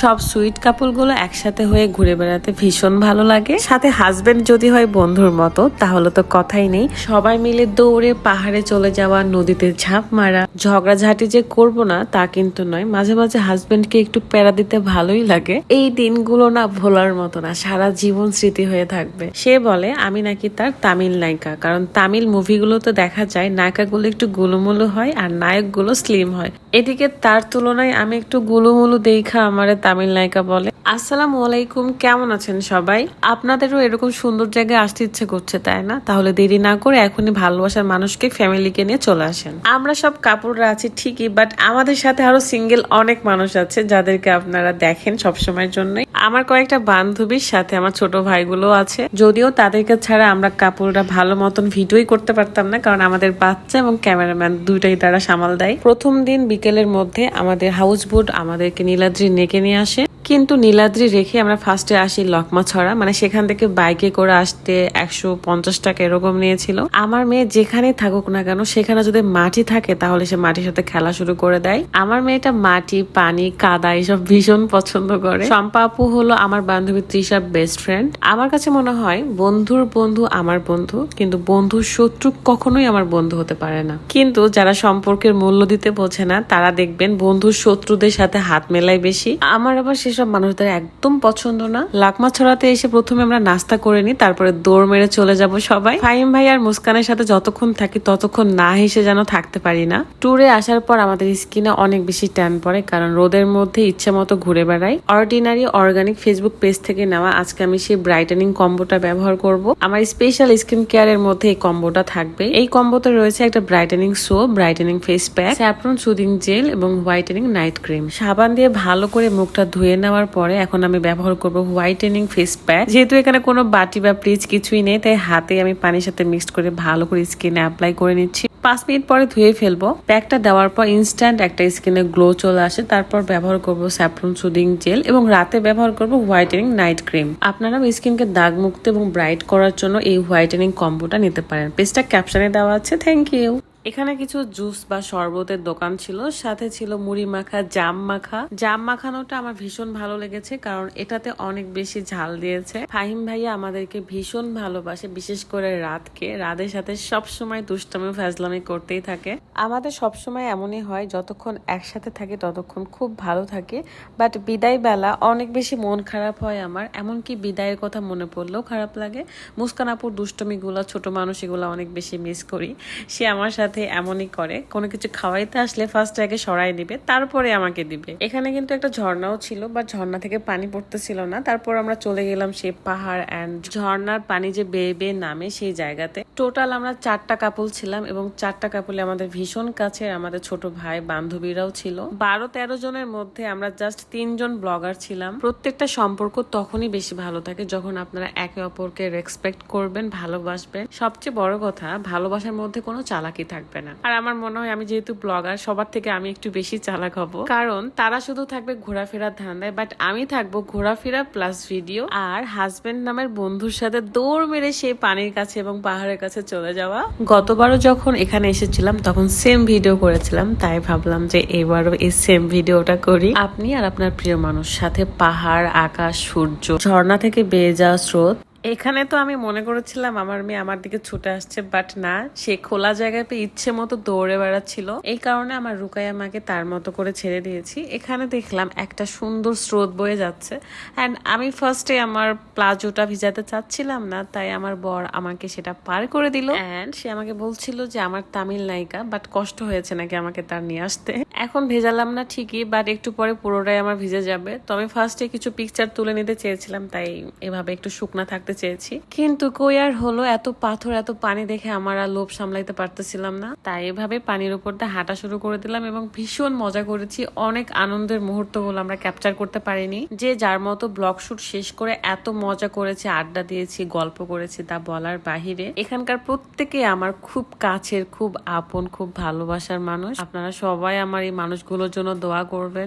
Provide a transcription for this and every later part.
সব সুইট কাপলগুলো একসাথে হয়ে ঘুরে বেড়াতে ভীষণ ভালো লাগে। সাথে হাজবেন্ড যদি হয় বন্ধুর মতো, তাহলে তো কথাই নেই। সবাই মিলে দৌড়ে পাহাড়ে চলে যাওয়া, নদীতে ঝাঁপ মারা, ঝগড়াঝাটি যে করব না, তা কিন্তু নয়। মাঝে মাঝে হাজবেন্ডকে একটু প্যারা দিতে ভালোই লাগে। এই দিনগুলো না ভোলার মতো না, সারা জীবন স্মৃতি হয়ে থাকবে। সে বলে, আমি নাকি তার তামিল নায়িকা। কারণ তামিল মুভিগুলো তো দেখা যায়, নায়িকাগুলো একটু গুলুমুলু হয় আর নায়কগুলো স্লিম হয়। এদিকে তার তুলনায় আমি একটু গুলুমুলু দেখা আমারে তামিল নায়িকা বলে। আসসালামু আলাইকুম, কেমন আছেন সবাই? আপনাদেরও এরকম সুন্দর জায়গায় আসতে ইচ্ছে করছে, তাই না? তাহলে দেরি না করে এখনই ভালোবাসার মানুষকে, ফ্যামিলিকে নিয়ে চলে আসেন। আমরা সব কাপড়রা আছি ঠিকই বাট আমাদের সাথে আরও সিঙ্গেল অনেক মানুষ আছে, যাদেরকে আপনারা দেখেন সবসময়ের জন্যই। আমার কয়েকটা বান্ধবীর সাথে আমার ছোট ভাইগুলো আছে। যদিও তাদেরকে ছাড়া আমরা কাপড়রা ভালো মতন ভিডিওই করতে পারতাম না, কারণ আমাদের বাচ্চা এবং ক্যামেরাম্যান দুইটাই তারা সামাল দেয়। প্রথম দিন বিকেলের মধ্যে আমাদের হাউস বোট আমাদেরকে নীলাদ্রি নেকে নিয়ে আসে। কিন্তু নীলাদ্রি রেখে আমরা ফার্স্টে আসি লকমা ছড়া মানে সেখান থেকে বাইকে করে আসতে একশো পঞ্চাশ টাকা এরকম নিয়েছিল। আমার মেয়ে যেখানেই থাকুক না কেন, সেখানে যদি মাটি থাকে তাহলে সে মাটির সাথে খেলা শুরু করে দেয়। আমার মেয়েটা মাটি, পানি, কাদা এসব ভীষণ পছন্দ করে। শম্পা আপু হলো আমার বান্ধবী তৃষার বেস্ট ফ্রেন্ড আমার কাছে মনে হয় বন্ধুর বন্ধু আমার বন্ধু, কিন্তু বন্ধুর শত্রু কখনোই আমার বন্ধু হতে পারে না। কিন্তু যারা সম্পর্কের মূল্য দিতে বোঝে না, তারা দেখবেন বন্ধুর শত্রুদের সাথে হাত মেলায় বেশি। আমার আবার সেসব মানুষদের একদম পছন্দ না। লাকমা ছড়াতে এসে প্রথমে আমরা নাস্তা করে নিই, তারপরে দৌড় মেরে চলে যাব সবাই। ফাহিম ভাই আর মুস্কানের সাথে যতক্ষণ থাকি ততক্ষণ না হেসে যেন থাকতে পারি না। ট্যুরে আসার পর আমাদের স্কিনে অনেক বেশি ট্যান পড়ে, কারণ রোদের মধ্যে ইচ্ছা মতো ঘুরে বেড়াই। অর্ডিনারি অর্গানিক ফেসবুক পেজ থেকে নেওয়া আজকে আমি সেই ব্রাইটেনিং কম্বোটা ব্যবহার করব। আমার স্পেশাল স্কিন কেয়ার এর মধ্যে এই কম্বোটা থাকবে। এই কম্বোতে রয়েছে একটা brightening soap brightening face pack saffron soothing gel এবং হোয়াইটেনিং নাইট ক্রিম সাবান দিয়ে ভালো করে মুখটা ধুয়ে নেওয়ার পরে এখন আমি ব্যবহার করব হোয়াইটেনিং ফেস প্যাক যেহেতু এখানে কোনো বাটি বা প্লিজ কিছুই নেই, তাই হাতে আমি পানির সাথে মিক্সড করে ভালো করে স্কিনে অ্যাপ্লাই করে নিচ্ছি। পাঁচ মিনিট পরে ধুয়ে ফেলব। প্যাকটা দেওয়ার পর ইনস্ট্যান্ট একটা স্কিনে গ্লো চলে আসে। তারপর ব্যবহার করব স্যাফরন সুদিং জেল এবং রাতে ব্যবহার করব হোয়াইটেনিং নাইট ক্রিম আপনারাও স্কিনকে দাগ মুক্ত এবং ব্রাইট করার জন্য এই হোয়াইটেনিং কম্বোটা নিতে পারেন। পেজটা ক্যাপশনে দেওয়া আছে। থ্যাংক ইউ এখানে কিছু জুস বা শরবতের দোকান ছিল, সাথে ছিল মুড়ি মাখা, জাম মাখা। জাম মাখানোটা আমার ভীষণ ভালো লেগেছে, কারণ এটাতে অনেক বেশি ঝাল দিয়েছে। ফাহিম ভাইয়া আমাদেরকে ভীষণ ভালোবাসে, বিশেষ করে রাতকে। রাতের সাথে সব সময় দুষ্টামি ফাজলামি করতেই থাকে। আমাদের সব সময় এমনই হয়, যতক্ষণ একসাথে থাকে ততক্ষণ খুব ভালো থাকে। বাট বিদায় বেলা অনেক বেশি মন খারাপ হয় আমার। এমনকি বিদায়ের কথা মনে পড়লেও খারাপ লাগে। মুস্কানাপুর দুষ্টমিগুলো, ছোট মানুষ এগুলো অনেক বেশি মিস করি। সে আমার সাথে এমনই করে। কোনো কিছু খাওয়াইতে আসলে ফার্স্ট আগে সরাই দিবে, তারপরে আমাকে দিবে। এখানে কিন্তু একটা ঝর্ণাও ছিল বা ঝর্ণা থেকে পানি পড়তেছিল না। তারপর আমরা চলে গেলাম সেই পাহাড় অ্যান্ড ঝর্ণার পানি যে বেয়ে বেয়ে নামে সেই জায়গাতে। টোটাল আমরা চারটা কাপল ছিলাম এবং চারটা কাপলে আমাদের ভীষণ কাছে আমাদের ছোট ভাই, বান্ধবীরাও ছিল। বারো তেরো জনের মধ্যে আমরা জাস্ট তিনজন ব্লগার ছিলাম। প্রত্যেকটা সম্পর্ক তখনই বেশি ভালো থাকে যখন আপনারা একে অপরকে রেসপেক্ট করবেন, ভালোবাসবেন। সবচেয়ে বড় কথা, ভালোবাসার মধ্যে কোনো চালাকি থাকবে না। আর আমার মনে হয় আমি যেহেতু ব্লগার, সবার থেকে আমি একটু বেশি চালাক হব। কারণ তারা শুধু থাকবে ঘোরাফেরার ধান্দায় বাট আমি থাকব ঘোরাফেরা প্লাস ভিডিও আর হাজবেন্ড নামের বন্ধুর সাথে দৌড় মেরে সেই পানির কাছে এবং পাহাড়ের কাছে চলে যাওয়া। গতবারও যখন এখানে এসেছিলাম, তখন সেম ভিডিও করেছিলাম, তাই ভাবলাম যে এবারও এই সেম ভিডিওটা করি। আপনি আর আপনার প্রিয় মানুষ সাথে পাহাড়, আকাশ, সূর্য, ঝর্ণা থেকে বেয়ে যাওয়া স্রোত এখানে তো আমি মনে করেছিলাম আমার মেয়ে আমার দিকে ছুটে আসছে বাট না, সে খোলা জায়গায় ইচ্ছে মতো দৌড়ে বেড়াচ্ছিল। এই কারণে আমার রুকাইয়া মাকে তার মতো করে ছেড়ে দিয়েছি। এখানে দেখলাম একটা সুন্দর স্রোত বয়ে যাচ্ছে। অ্যান্ড আমি ফার্স্টে আমার প্লাজোটা ভিজাতে চাচ্ছিলাম না, তাই আমার বর আমাকে সেটা পার করে দিল। অ্যান্ড সে আমাকে বলছিল যে আমার তামিল নায়িকা বাট কষ্ট হয়েছে নাকি আমাকে তার নিয়ে আসতে। এখন ভেজালাম না ঠিকই বাট একটু পরে পুরোটাই আমার ভিজে যাবে। তো আমি ফার্স্টে কিছু পিকচার তুলে নিতে চেয়েছিলাম, তাই এভাবে একটু শুকনা থাকতে চেয়েছি। কিন্তু কই আর হলো, এত পাথর, এত পানি দেখে আমার আর লোভ সামলাইতে পারতেছিলাম না। তাই এভাবে পানির উপর দিয়ে হাঁটা শুরু করে দিলাম এবং ভীষণ মজা করেছি। অনেক আনন্দের মুহূর্ত মুহূর্তগুলো আমরা ক্যাপচার করতে পারিনি। যে যার মতো ব্লগ শুট শেষ করে এত মজা করেছি, আড্ডা দিয়েছি, গল্প করেছি তা বলার বাহিরে। এখানকার প্রত্যেকে আমার খুব কাছের, খুব আপন, খুব ভালোবাসার মানুষ। আপনারা সবাই আমার এই মানুষগুলোর জন্য দোয়া করবেন।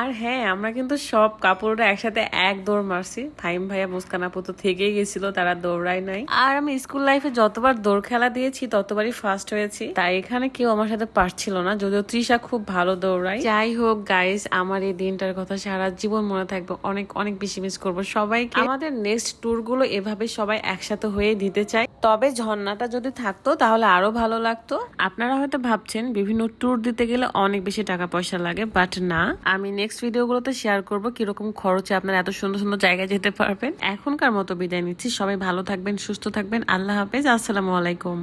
আর হ্যাঁ আমরা কিন্তু সব কাপড়টা একসাথে এক দৌড় মারছি। ফাইম ভাইয়া, মুস্কান আপু তো থেকেই গেছিল, তারা দৌড়ায় নাই। আর আমি স্কুল লাইফে যতবার দৌড় খেলা দিয়েছি, ততবারই ফার্স্ট হয়েছি। তাই এখানে কেউ আমার সাথে পারছিল না, যদিও তৃষা খুব ভালো দৌড়ায়। যাই হোক গাইস আমার এই দিনটার কথা সারা জীবন মনে থাকবে। অনেক অনেক বেশি মিস করব সবাইকে। আমাদের নেক্সট ট্যুরগুলো এভাবে সবাই একসাথে হয়ে দিতে চাই তবে ঝর্ণাটা যদি থাকতো, তাহলে আরও ভালো লাগতো। আপনারা হয়তো ভাবছেন, বিভিন্ন ট্যুর দিতে গেলে অনেক বেশি টাকা পয়সা লাগে বাট না। আমি নেক্সট ভিডিওগুলোতে শেয়ার করব কীরকম খরচে আপনারা এত সুন্দর সুন্দর জায়গায় যেতে পারবেন। এখনকার মতো বিদায় নিচ্ছি। সবাই ভালো থাকবেন, সুস্থ থাকবেন। আল্লাহ হাফেজ। আসসালামু আলাইকুম।